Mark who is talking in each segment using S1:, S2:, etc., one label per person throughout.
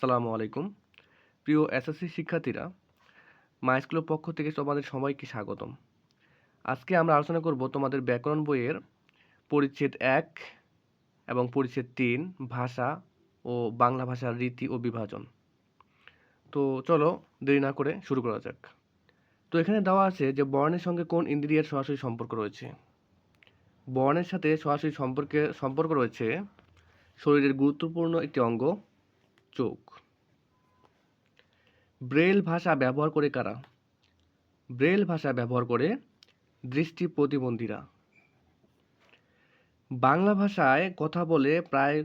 S1: সালামু আলাইকুম। প্রিয় এসএসসি শিক্ষার্থীরা মাই স্কুলের পক্ষ থেকে তোমাদের সবাইকে স্বাগতম। আজকে আমরা আলোচনা করব তোমাদের ব্যাকরণ বইয়ের পরিচ্ছেদ এক এবং পরিচ্ছেদ তিন, ভাষা ও বাংলা ভাষার রীতি ও বিভাজন। তো চলো দেরি না করে শুরু করা যাক। তো এখানে দেওয়া আছে যে বর্ণের সঙ্গে কোন ইন্দ্রিয়ের সরাসরি সম্পর্ক রয়েছে। বর্ণের সাথে সরাসরি সম্পর্কে, সম্পর্ক রয়েছে শরীরের গুরুত্বপূর্ণ একটি অঙ্গ চোখ। ব্রেল ভাষা ব্যবহার করে কারা? ব্রেল ভাষা ব্যবহার করে দৃষ্টি প্রতিবন্ধীরা। বাংলা ভাষায় কথা বলে প্রায়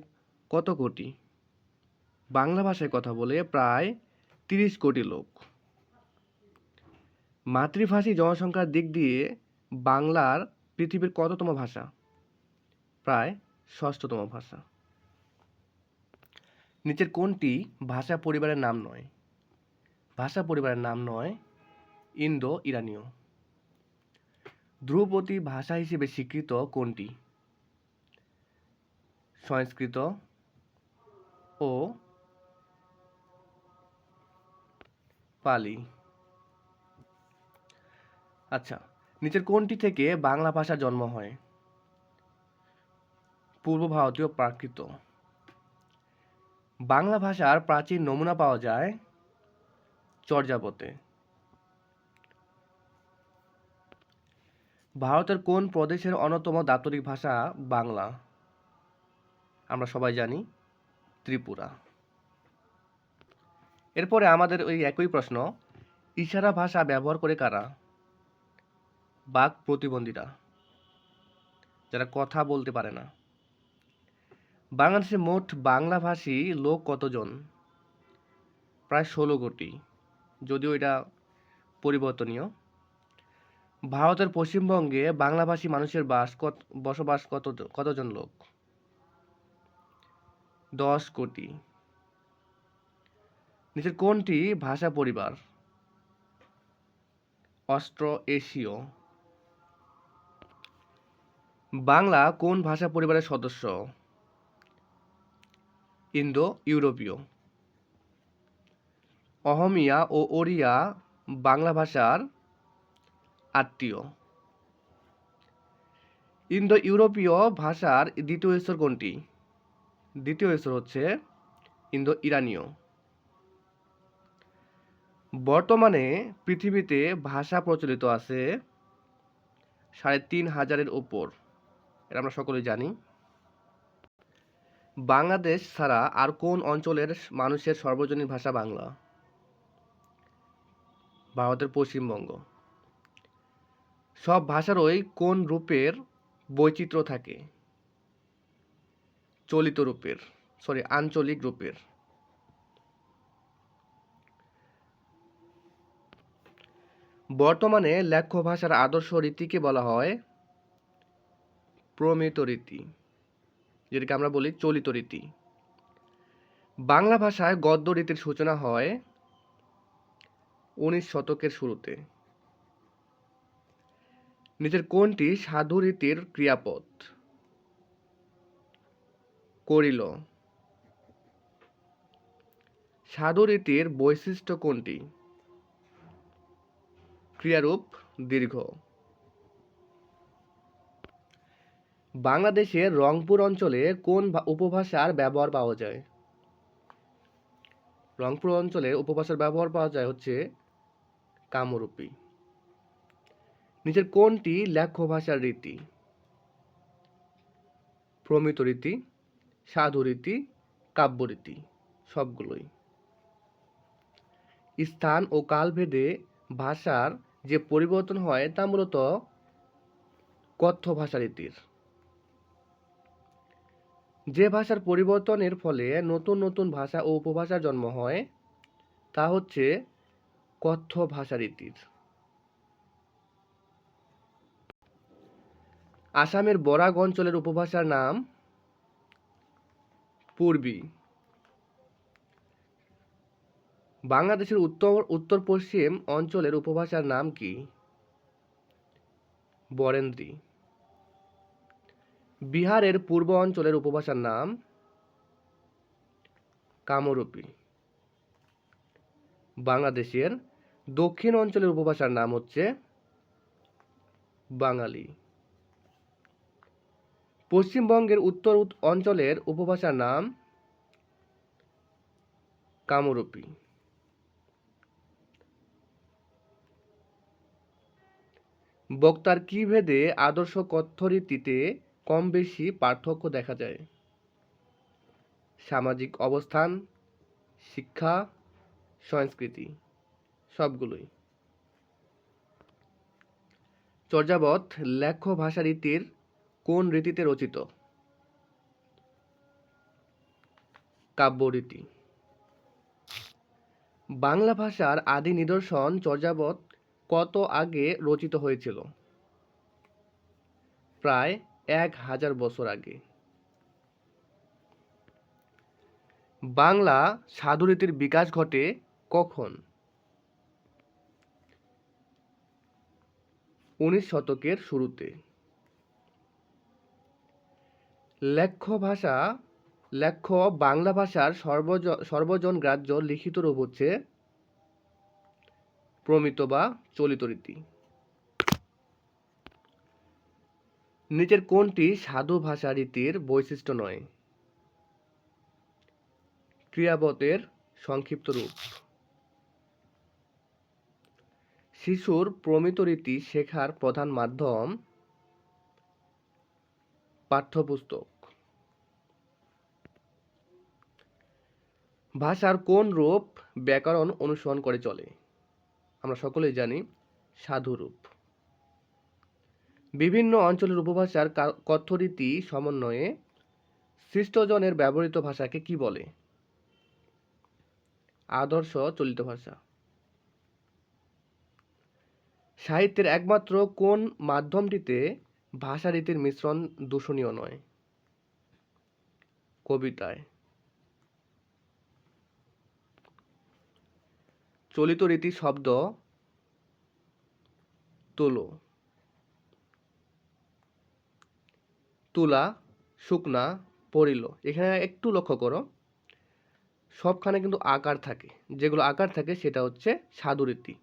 S1: কত কোটি? বাংলা ভাষায় কথা বলে প্রায় তিরিশ কোটি লোক। মাতৃভাষী জনসংখ্যার দিক দিয়ে বাংলার পৃথিবীর কততম ভাষা? প্রায় ষষ্ঠতম ভাষা। নিচের কোনটি ভাষা পরিবারের নাম নয়। ভাষা পরিবারের নাম নয় ইন্দো ইরানীয় ধ্রুপদী ভাষা হিসেবে স্বীকৃত কোনটি সংস্কৃত ও পালি। আচ্ছা নিচের কোনটি থেকে বাংলা ভাষা জন্ম হয়। পূর্ব ভারতীয় প্রাকৃত। বাংলা ভাষার প্রাচীন নমুনা পাওয়া যায় চর্যাপদে। ভারতের কোন প্রদেশের অন্যতম দাপ্তরিক ভাষা বাংলা? আমরা সবাই জানি ত্রিপুরা। এরপরে আমাদের ওই একই প্রশ্ন, ইশারা ভাষা ব্যবহার করে কারা? বাক প্রতিবন্ধীরা, যারা কথা বলতে পারে না। বাংলাদেশে মোট বাংলাভাষী লোক কতজন? প্রায় ষোলো কোটি। যদিও এটা পরিবর্তনীয়। ভারতের পশ্চিমবঙ্গে বাংলাভাষী মানুষের বাস কত, বসবাস কত, কতজন লোক? দশ কোটি। নিচের কোনটি? ভাষা পরিবার। অস্ট্র এশীয় বাংলা কোন ভাষা পরিবারের সদস্য? ইন্দো ইউরোপীয় অহমিয়া ও ওড়িয়া বাংলা ভাষার আত্মীয়। ইন্দো ইউরোপীয় ভাষার দ্বিতীয় স্তর কোনটি? দ্বিতীয় স্তর হচ্ছে ইন্দো ইরানীয় বর্তমানে পৃথিবীতে ভাষা প্রচলিত আছে সাড়ে তিন হাজারের ওপর এটা আমরা সকলেই জানি। বাংলাদেশ ছাড়া আর কোন অঞ্চলের মানুষের সর্বজনীন ভাষা বাংলা? ভারতের পশ্চিমবঙ্গ। সব ভাষারই কোন রূপের বৈচিত্র্য থাকে? চলিত রূপের সরি আঞ্চলিক রূপের। বর্তমানে লেখ্য ভাষার আদর্শ রীতিকে বলা হয় প্রমিত রীতি। যেটাকে আমরা বলি চলিত রীতি। বাংলা ভাষায় গদ্য রীতির সূচনা হয় উনিশ শতকের শুরুতে। নিচের কোনটি সাধু রীতির ক্রিয়াপদ করিল। সাধু রীতির বৈশিষ্ট্য কোনটি? ক্রিয়ারূপ দীর্ঘ। বাংলাদেশের রংপুর অঞ্চলে কোন উপভাষার ব্যবহার পাওয়া যায়? রংপুর অঞ্চলে উপভাষার ব্যবহার পাওয়া যায় হচ্ছে কামরূপী। নিচের কোনটি লেখ্য ভাষার রীতি? প্রমিত রীতি, সাধু রীতি কাব্যরীতি সবগুলোই। স্থান ও কালভেদে ভাষার যে পরিবর্তন হয় তা মূলত কথ্য ভাষা রীতির। যে ভাষার পরিবর্তনের ফলে নতুন নতুন ভাষা ও উপভাষার জন্ম হয়, তা হচ্ছে কথ্য ভাষা রীতির আসামের বরাক অঞ্চলের উপভাষার নাম পূর্বী। বাংলাদেশের উত্তর উত্তর পশ্চিম অঞ্চলের উপভাষার নাম কি? বরেন্দ্রী। বিহারের পূর্ব অঞ্চলের উপভাষার নাম কামরূপী। বাংলাদেশের দক্ষিণ অঞ্চলের উপভাষার নাম হচ্ছে বাঙালি। পশ্চিমবঙ্গের উত্তর অঞ্চলের উপভাষার নাম কামরূপী। বক্তার কি ভেদে আদর্শ কথ্যরীতিতে কম বেশি পার্থক্য দেখা যায়। সামাজিক অবস্থান, শিক্ষা, সংস্কৃতি, সবগুলোই। চর্যাবত লেখ্য ভাষা রীতির কোন রীতিতে রচিত? কাব্যরীতি বাংলা ভাষার আদি নিদর্শন চর্যাবত কত আগে রচিত হয়েছিল? প্রায় এক হাজার বছর আগে। বাংলা সাধুরীতির বিকাশ ঘটে কখন? উনিশ শতকের শুরুতে। লেখ্য ভাষা, লেখ্য বাংলা ভাষার সর্বজ, সর্বজন গ্রাহ্য লিখিত রূপ হচ্ছে প্রমিত বা চলিত রীতি। নিচের কোনটি সাধু ভাষা রীতির বৈশিষ্ট্য নয়। ক্রিয়াবতের সংক্ষিপ্ত রূপ। শিশুর প্রমিত রীতি শেখার প্রধান মাধ্যম পাঠ্যপুস্তক। ভাষার কোন রূপ ব্যাকরণ অনুসরণ করে চলে। আমরা সকলেই জানি সাধুরূপ বিভিন্ন অঞ্চলের উপভাষার কথ্যরীতি সমন্বয়ে সৃষ্টজনের ব্যবহৃত ভাষাকে কি বলে? আদর্শ চলিত ভাষা। সাহিত্যের একমাত্র কোন মাধ্যমটিতে ভাষারীতির মিশ্রণ দূষণীয় নয়? কবিতায়। চলিত রীতি শব্দ, তুলো। তুলা, শুকনা পড়িল এখানে একটু লক্ষ্য করো। সবখানে কিন্তু আকার থাকে। যেগুলো আকার থাকে, সেটা হচ্ছে সাধুরীতি।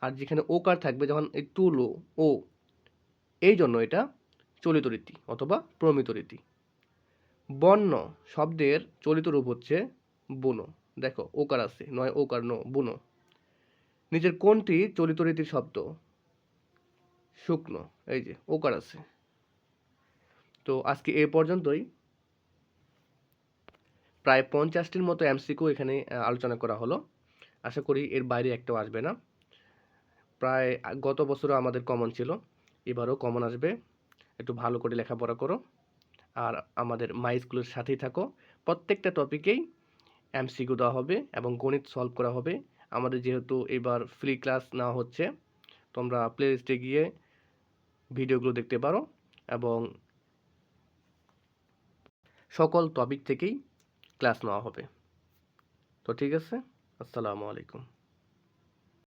S1: আর যেখানে ওকার থাকবে যখন এই তুলো, ও, এই জন্য এটা চলিত রীতি অথবা প্রমিত রীতি। বর্ণ শব্দের চলিত রূপ হচ্ছে বুনো। দেখো, ওকার আছে, নয় ওকার, নো, বুনো। নিচের কোনটি চলিত রীতির শব্দ? শুকনো, এই যে, ওকার আছে। তো আজকে এ পর্যন্তই। প্রায় পঞ্চাশটির মতো এমসিকিউ এখানে আলোচনা করা হলো। আশা করি এর বাইরে একটাও আসবে না। প্রায় গত বছরও আমাদের কমন ছিল। এবারও কমন আসবে। একটু ভালো করে লেখাপড়া করো। আর আমাদের মাই স্কুলের সাথেই থাকো। প্রত্যেকটা টপিকেই এমসিকিউ দেওয়া হবে এবং গণিত সলভ করা হবে। আমাদের যেহেতু এবার ফ্রি ক্লাস নেওয়া হচ্ছে, তোমরা প্লে লিস্টে গিয়ে ভিডিওগুলো দেখতে পারো। এবং সকল টপিক থেকেই ক্লাস নেওয়া হবে। তো ঠিক আছে? আসসালামু আলাইকুম।